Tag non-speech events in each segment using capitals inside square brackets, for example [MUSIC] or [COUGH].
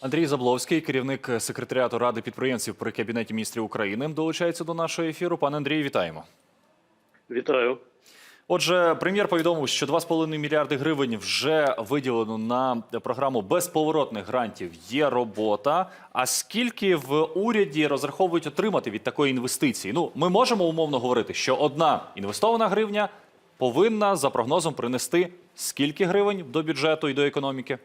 Андрій Забловський, керівник секретаріату ради підприємців при кабінеті міністрів України, долучається до нашого ефіру. Пане Андрію, вітаємо. Вітаю. Отже, прем'єр повідомив, що 2,5 мільярди гривень вже виділено на програму безповоротних грантів. Є робота. А скільки в уряді розраховують отримати від такої інвестиції? Ну, ми можемо умовно говорити, що одна інвестована гривня повинна за прогнозом принести скільки гривень до бюджету і до економіки?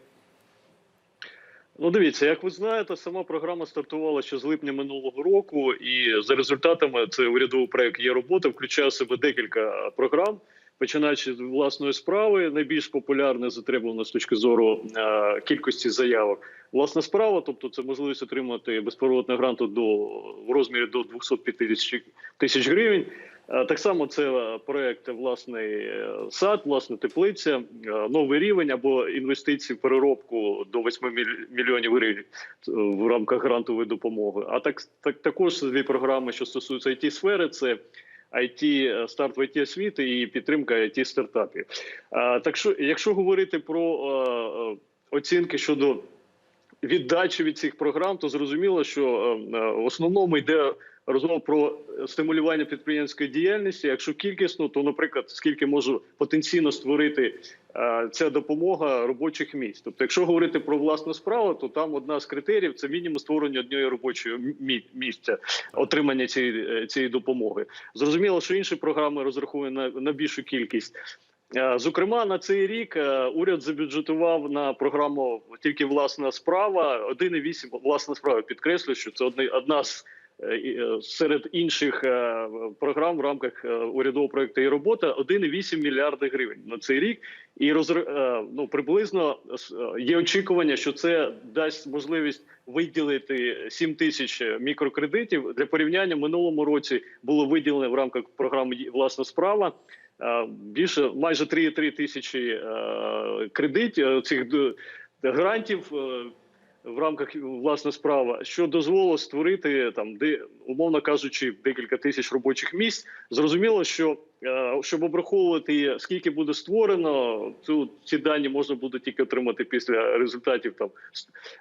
Ну, дивіться, як ви знаєте, сама програма стартувала ще з липня минулого року, і за результатами це урядовий проект є робота, включає в себе декілька програм. Починаючи з власної справи, найбільш популярне затребувано з точки зору е, кількості заявок. Власна справа, тобто це можливість отримати безповоротного гранту до в розмірі до 250 тисяч гривень. Е, Так само це е, проект власний е, сад, власна теплиця, новий рівень або інвестиції в переробку до 8 міль- мільйонів гривень в рамках грантової допомоги. А так, так також дві програми, що стосуються it сфери, це IT, старт в IT освіти і підтримка IT стартапів. Так що, якщо говорити про оцінки щодо віддачі від цих програм, то зрозуміло, що в основному йде розмова про стимулювання підприємської діяльності. Якщо кількісно, то, наприклад, скільки може потенційно створити е, ця допомога робочих місць. Тобто, якщо говорити про власну справу, то там одна з критеріїв це мінімум створення однієї робочої місця отримання цієї, е, цієї допомоги. Зрозуміло, що інші програми розраховані на, на більшу кількість. Е, Зокрема, на цей рік е, уряд забюджетував на програму тільки власна справа 1,8 власна справа. Підкреслюю, що це одна, з е, е, серед інших е, програм в рамках е, урядового проекту і робота 1,8 мільярди гривень на цей рік. І розр... е, ну, приблизно е, є очікування, що це дасть можливість виділити 7 тисяч мікрокредитів. Для порівняння минулому році було виділено в рамках програми власна справа. е, Більше майже 3,3 тисячі е, кредитів е, цих грантів е, в рамках власна справа, що дозволило створити там, де умовно кажучи, декілька тисяч робочих місць. Зрозуміло, що е, щоб обраховувати скільки буде створено, цю ці дані можна буде тільки отримати після результатів там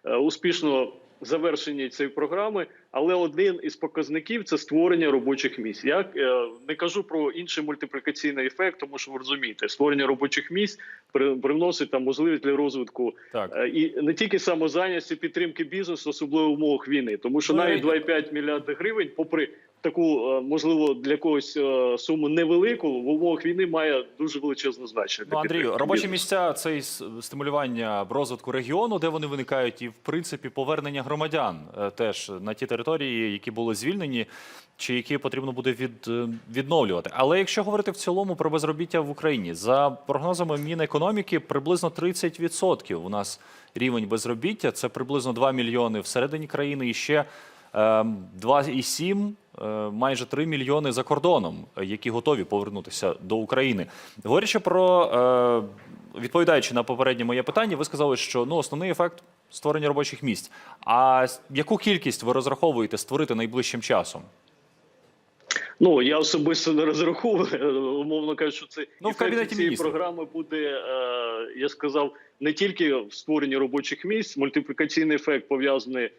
е, успішного завершення цієї програми. Але один із показників це створення робочих місць. Я е, не кажу про інший мультиплікаційний ефект, тому що ви розумієте, створення робочих місць при- привносить там можливість для розвитку Так. Е, і не тільки самозайнятості, підтримки бізнесу, особливо в умовах війни, тому що Ну, навіть і- 2,5 мільярда гривень, попри таку е, можливо для когось е, суму невелику, в умовах війни має дуже величезне значення. Ну, Андрію, робочі місця це і стимулювання розвитку регіону, де вони виникають, і в принципі повернення громадян е, теж на ті території, які були звільнені, чи які потрібно буде від, відновлювати. Але якщо говорити в цілому про безробіття в Україні, за прогнозами Мінекономіки, приблизно 30% у нас рівень безробіття. Це приблизно 2 мільйони всередині країни і ще е, 2,7, е, майже 3 мільйони за кордоном, е, які готові повернутися до України. Говорячи про е, відповідаючи на попереднє моє питання, ви сказали, що ну основний ефект створення робочих місць. А яку кількість ви розраховуєте створити найближчим часом? Ну я особисто не розраховую, е, [LAUGHS] умовно кажучи, це Ну, в Кабінеті цієї програми буде. е, Я сказав не тільки в створенні робочих місць, мультиплікаційний ефект пов'язаний е,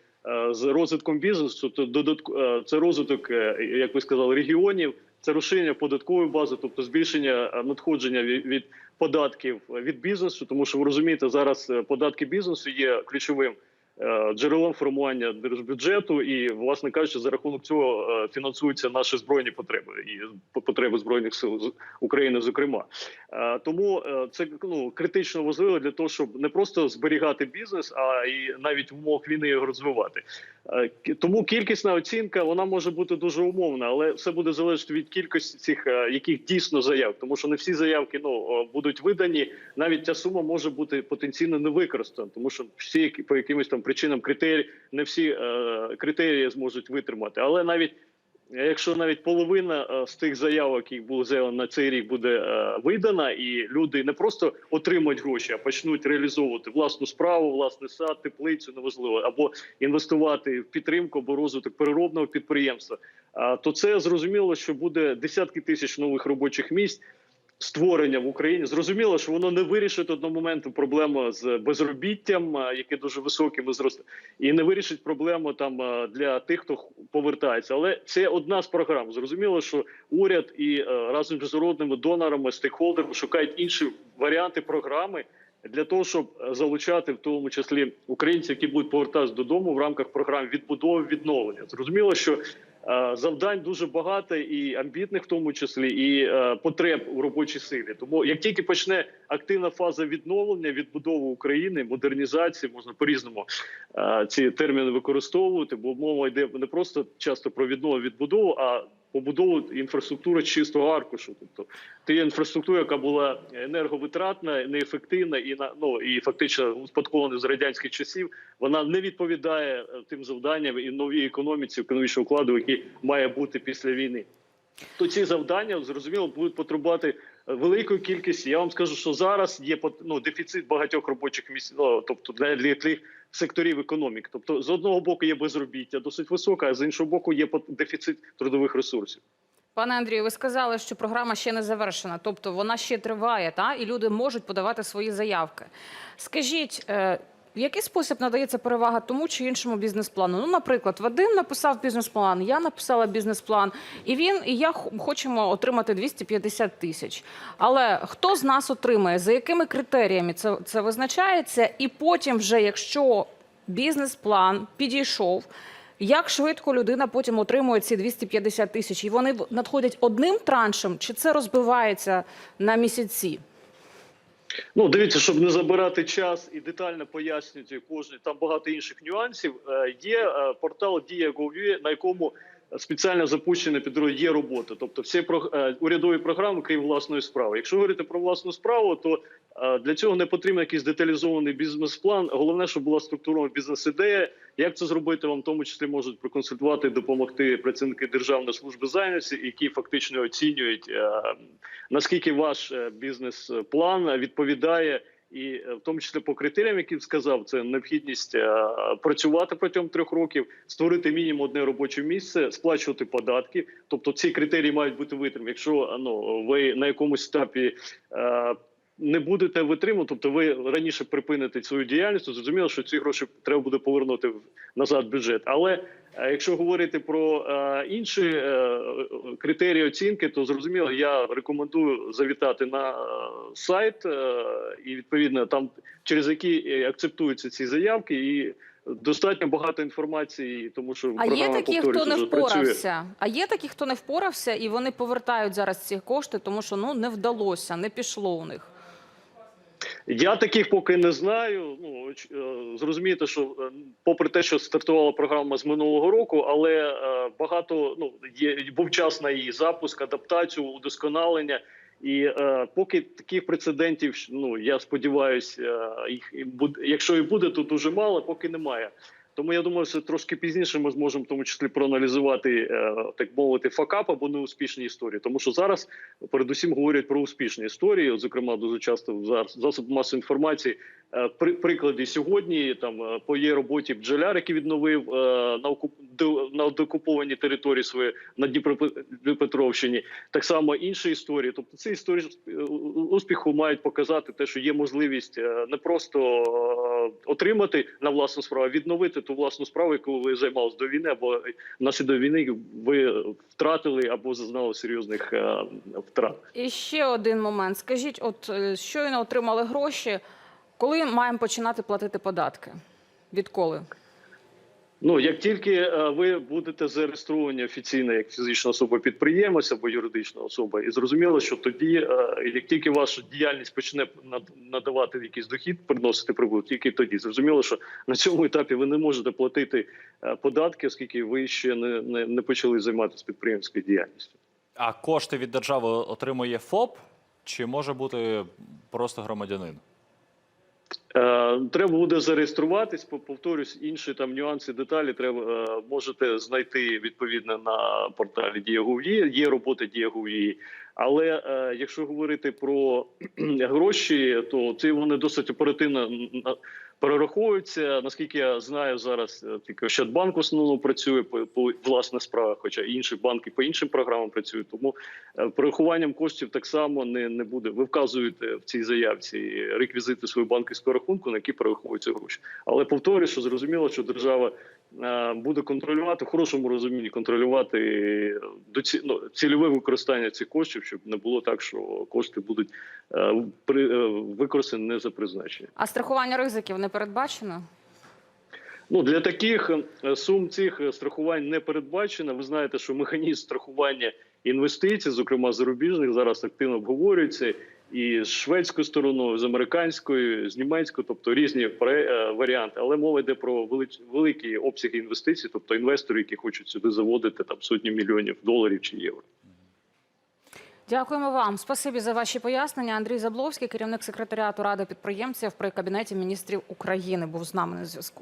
з розвитком бізнесу. То додатк- е, це розвиток, е, як ви сказали, регіонів, це розширення податкової бази, тобто збільшення е, надходження від, податків від бізнесу. Тому що ви розумієте, зараз е, податки бізнесу є ключовим е, джерелом формування держбюджету, і, власне кажучи, за рахунок цього е, фінансуються наші збройні потреби і потреби збройних сил України, зокрема. Е, Тому е, це ну критично важливо для того, щоб не просто зберігати бізнес, а і навіть в умовах війни його розвивати. Е, Тому кількісна оцінка вона може бути дуже умовна, але все буде залежати від кількості цих е, яких дійсно заяв, тому що не всі заявки ну будуть видані. Навіть ця сума може бути потенційно не використана, тому що всі по якимось там причинам критерії не всі е, критерії зможуть витримати. Але навіть якщо навіть половина е, з тих заявок, які були заявлені на цей рік, буде е, видана, і люди не просто отримують гроші, а почнуть реалізовувати власну справу, власний сад, теплицю, неважливо, або інвестувати в підтримку або розвиток переробного підприємства, а, то це зрозуміло, що буде десятки тисяч нових робочих місць. Створення в Україні. Зрозуміло, що воно не вирішить одномоментну проблему з безробіттям, яке дуже високим зросте, і не вирішить проблему там для тих, хто повертається. Але це одна з програм. Зрозуміло, що уряд і е, разом з міжнародними донорами, стейкхолдерами шукають інші варіанти програми. Для того щоб е, залучати в тому числі українців, які будуть повертатися додому в рамках програм відбудови відновлення, зрозуміло, що завдань дуже багато і амбітних, в тому числі, і е, потреб у робочій силі. Тому як тільки почне активна фаза відновлення, відбудови України, модернізації, можна по різному е, ці терміни використовувати, бо мова йде не просто часто про віднову відбудову, а побудову інфраструктури чистого аркушу, тобто ти інфраструктура, яка була енерговитратна, неефективна і на ну і фактично успадкована з радянських часів, вона не відповідає е, тим завданням і новій економіці, економічного укладу, який має бути після війни. То ці завдання зрозуміло будуть потребувати великої кількості. Я вам скажу, що зараз є ну, дефіцит багатьох робочих місць, ну, тобто для, для тих секторів економіки. Тобто, з одного боку є безробіття досить високе, а з іншого боку є дефіцит трудових ресурсів. Пане Андрію, ви сказали, що програма ще не завершена, тобто вона ще триває, та і люди можуть подавати свої заявки. Скажіть, е, в який спосіб надається перевага тому чи іншому бізнес-плану? Ну, наприклад, Вадим написав бізнес-план, я написала бізнес-план, і він і я хочемо отримати 250 тисяч. Але хто з нас отримає? За якими критеріями це, це визначається? І потім, вже якщо бізнес-план підійшов. Як швидко людина потім отримує ці 250 тисяч? І вони надходять одним траншем, чи це розбивається на місяці? Ну, дивіться, щоб не забирати час і детально пояснювати кожен, там багато інших нюансів. Е, Є е, портал Дія.gov.ua, на якому спеціально запущена підрозділ є робота. Тобто всі е, урядові програми, крім власної справи. Якщо говорити про власну справу, то для цього не потрібен якийсь деталізований бізнес-план. Головне, щоб була структурована бізнес-ідея. Як це зробити, вам в тому числі можуть проконсультувати, допомогти працівники Державної служби зайнятості, які фактично оцінюють е, наскільки ваш е, бізнес-план відповідає. І е, в тому числі по критеріям, які сказав, це необхідність е, працювати протягом трьох років, створити мінімум одне робоче місце, сплачувати податки. Тобто ці критерії мають бути витримані. Якщо е, ну ви на якомусь етапі е, не будете витримувати, тобто ви раніше припините свою діяльність, зрозуміло, що ці гроші треба буде повернути назад в бюджет. Але якщо говорити про е, інші е, критерії оцінки, то зрозуміло, я рекомендую завітати на е, сайт е, і відповідно там через які е, акцептуються ці заявки, і достатньо багато інформації, тому що А є такі, хто не впорався. А є такі, хто не впорався, і вони повертають зараз ці кошти, тому що ну не вдалося, не пішло у них. Я таких поки не знаю. Ну е, зрозумієте, що е, попри те, що стартувала програма з минулого року, але е, багато ну є був час на її запуск, адаптацію, удосконалення. І е, поки таких прецедентів, ну я сподіваюся, їх буде, якщо і буде, то дуже мало, поки немає. Тому я думаю, що трошки пізніше ми зможемо в тому числі проаналізувати е, так мовити факап або неуспішні історії. Тому що зараз передусім говорять про успішні історії. Зокрема, дуже часто в зас- засоб масової інформації е, при приклади сьогодні. Там е, по є роботі бджоляр, який відновив е, на окуп на докупованій території свої на Дніпропетровщині. Так само інші історії. Тобто ці історії успіху мають показати те, що є можливість не просто отримати на власну справу, а відновити ту власну справу, яку ви займалися до війни, або внаслідок війни ви втратили або зазнали серйозних втрат. І ще один момент. Скажіть, от щойно отримали гроші, коли маємо починати платити податки? Відколи? Ну як тільки е, ви будете зареєстровані офіційно як фізична особа підприємець або юридична особа, і зрозуміло, що тоді, е, як тільки ваша діяльність почне над- надавати якийсь дохід, приносити прибуток, тільки тоді зрозуміло, що на цьому етапі ви не можете платити е, податки, оскільки ви ще не, не, не почали займатися підприємською діяльністю. А кошти від держави отримує ФОП, чи може бути просто громадянин? Е, Треба буде зареєструватись. по- Повторюсь, інші там нюанси, деталі треба е, можете знайти відповідно на порталі Діягув'ї. Є робота Діягув'ї. Але е, якщо говорити про гроші, то це вони досить оперативно перераховуються. Наскільки я знаю, зараз е, тільки Ощадбанк в основному працює по, по власних справах, хоча інші банки по іншим програмам працюють. Тому е, перерахуванням коштів так само не, не буде. Ви вказуєте в цій заявці реквізити свого банківського рахунку, на які перераховуються гроші. Але повторюю, що зрозуміло, що держава буде контролювати в хорошому розумінні, контролювати е, доці, ну, цільове використання цих коштів, щоб не було так, що кошти будуть е, при, е, використані не за призначенням. А страхування ризиків не передбачено? Ну для таких е, сум цих е, страхувань не передбачено. Ви знаєте, що механізм страхування інвестицій, зокрема зарубіжних, зараз активно обговорюється і з шведською стороною, з американською, з німецькою, тобто різні е, варіанти. Але мова йде про великі обсяги інвестицій, тобто інвестори, які хочуть сюди заводити там сотні мільйонів доларів чи євро. Дякуємо вам. Спасибі за ваші пояснення. Андрій Забловський, керівник секретаріату ради підприємців при кабінеті міністрів України, був з нами на зв'язку.